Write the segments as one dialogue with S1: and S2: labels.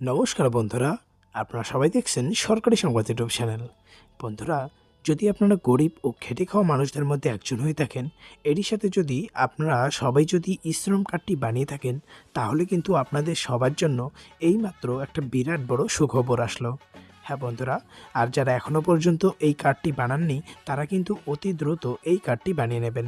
S1: নমস্কার বন্ধুরা, আপনারা সবাই দেখছেন সরকারি সংবাদ ইউটিউব চ্যানেল। বন্ধুরা, যদি আপনারা গরিব ও খেটে খাওয়া মানুষদের মধ্যে একজন হয়ে থাকেন, এরই সাথে যদি আপনারা সবাই যদি ইশ্রম কার্ডটি বানিয়ে থাকেন, তাহলে কিন্তু আপনাদের সবার জন্য এইমাত্র একটা বিরাট বড় সুখবর আসলো। হ্যাঁ বন্ধুরা, আর যারা এখনও পর্যন্ত এই কার্ডটি বানাননি, তারা কিন্তু অতি দ্রুত এই কার্ডটি বানিয়ে নেবেন।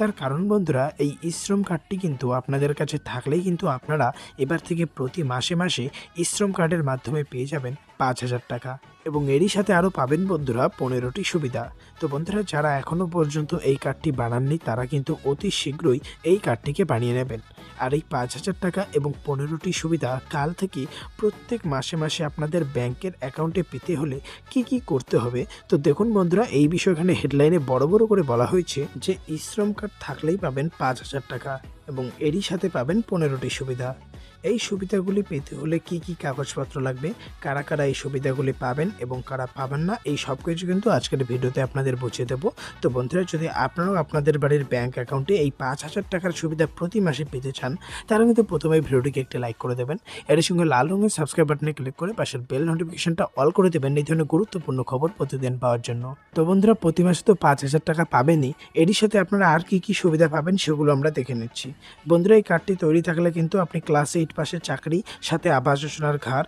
S1: তার কারণ বন্ধুরা, এই ইশ্রম কার্ডটি কিন্তু আপনাদের কাছে থাকলেই কিন্তু আপনারা এবার থেকে প্রতি মাসে মাসে ইশ্রম কার্ডের মাধ্যমে পেয়ে যাবেন পাঁচ হাজার টাকা। এবং এরই সাথে আরও পাবেন বন্ধুরা পনেরোটি সুবিধা। তো বন্ধুরা, যারা এখনও পর্যন্ত এই কার্ডটি বানাননি, তারা কিন্তু অতি শীঘ্রই এই কার্ডটিকে বানিয়ে নেবেন। আর এই পাঁচ হাজার টাকা এবং পনেরোটি সুবিধা কাল থেকে প্রত্যেক মাসে মাসে আপনাদের ব্যাংকের অ্যাকাউন্টে পেতে হলে কি কি করতে হবে? তো দেখুন বন্ধুরা, এই বিষয়ে এখানে হেডলাইনে বড় বড় করে বলা হয়েছে যে ইশ্রম কার্ড থাকলেই পাবেন পাঁচ হাজার টাকা এবং এরই সাথে পাবেন পনেরোটি সুবিধা। এই সুবিধাগুলি পেতে হলে কি কি কাগজপত্র লাগবে? কারা কারা এই সুবিধাগুলি পাবেন এবং কারা পাবেন না? এই সব কিছু কিন্তু আজকের ভিডিওতে আপনাদের বুঝিয়ে দেবো। তো বন্ধুরা, যদি আপনারাও আপনাদের বাড়ির ব্যাংক অ্যাকাউন্টে এই পাঁচ হাজার টাকার সুবিধা প্রতি মাসে পেতে চান তাহলে কিন্তু প্রথমে ভিডিওটিকে একটি লাইক করে দেবেন। এর সঙ্গে লাল রঙের সাবস্ক্রাইব বাটনে ক্লিক করে পাশের বেল নোটিফিকেশনটা অল করে দেবেন এই ধরনের গুরুত্বপূর্ণ খবর প্রতিদিন পাওয়ার জন্য। তো বন্ধুরা, প্রতি মাসে তো পাঁচ হাজার টাকা পাবেনই। এরই সাথে আপনারা আর কি কি সুবিধা পাবেন সেগুলো আমরা দেখে নিচ্ছি। বন্ধুরা, এই কার্ডটি তৈরি থাকলে কিন্তু আপনি ক্লাস এইট পাশে চাকরি সাথে আবাস যোজনার ঘর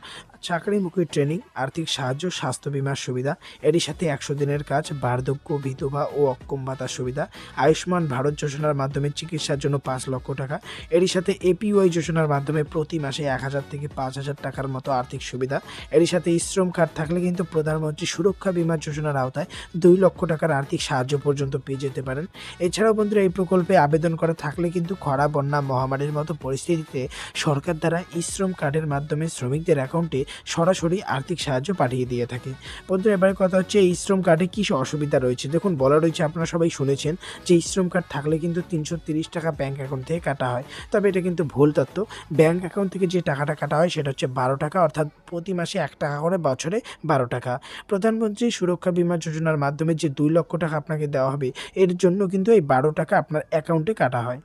S1: চাকরিমুখী ট্রেনিং, আর্থিক সাহায্য, স্বাস্থ্য বিমার সুবিধা, এরই সাথে একশো দিনের কাজ, বার্ধক্য, বিধবা ও অক্ষম ভাতার সুবিধা, আয়ুষ্মান ভারত যোজনার মাধ্যমে চিকিৎসার জন্য পাঁচ লক্ষ টাকা, এরই সাথে এপিওয়াই যোজনার মাধ্যমে প্রতি মাসে এক হাজার থেকে পাঁচ হাজার টাকার মতো আর্থিক সুবিধা, এরই সাথে শ্রম কার্ড থাকলে কিন্তু প্রধানমন্ত্রী সুরক্ষা বিমা যোজনার আওতায় দুই লক্ষ টাকার আর্থিক সাহায্য পর্যন্ত পেয়ে যেতে পারেন। এছাড়াও বন্ধুরা, এই প্রকল্পে আবেদন করা থাকলে কিন্তু খরা, বন্যা, মহামারীর মতো পরিস্থিতিতে সরকার দ্বারা ইশ্রম কার্ডের মাধ্যমে শ্রমিকদের অ্যাকাউন্টে সরাসরি আর্থিক সাহায্য পাঠিয়ে দিয়ে থাকে। বন্ধুরা এবারে কথা হচ্ছে এই শ্রম কার্ডে কী অসুবিধা রয়েছে? দেখুন, বলা রয়েছে আপনারা সবাই শুনেছেন যে শ্রম কার্ড থাকলে কিন্তু তিনশো টাকা ব্যাঙ্ক অ্যাকাউন্ট থেকে কাটা হয়। তবে এটা কিন্তু ভুল তত্ত্ব ব্যাঙ্ক অ্যাকাউন্ট থেকে যে টাকাটা কাটা হয় সেটা হচ্ছে বারো টাকা, অর্থাৎ প্রতি মাসে এক টাকা করে, বছরে বারো টাকা। প্রধানমন্ত্রী সুরক্ষা বিমা যোজনার মাধ্যমে যে দুই লক্ষ টাকা আপনাকে দেওয়া হবে, এর জন্য কিন্তু এই বারো টাকা আপনার অ্যাকাউন্টে কাটা হয়।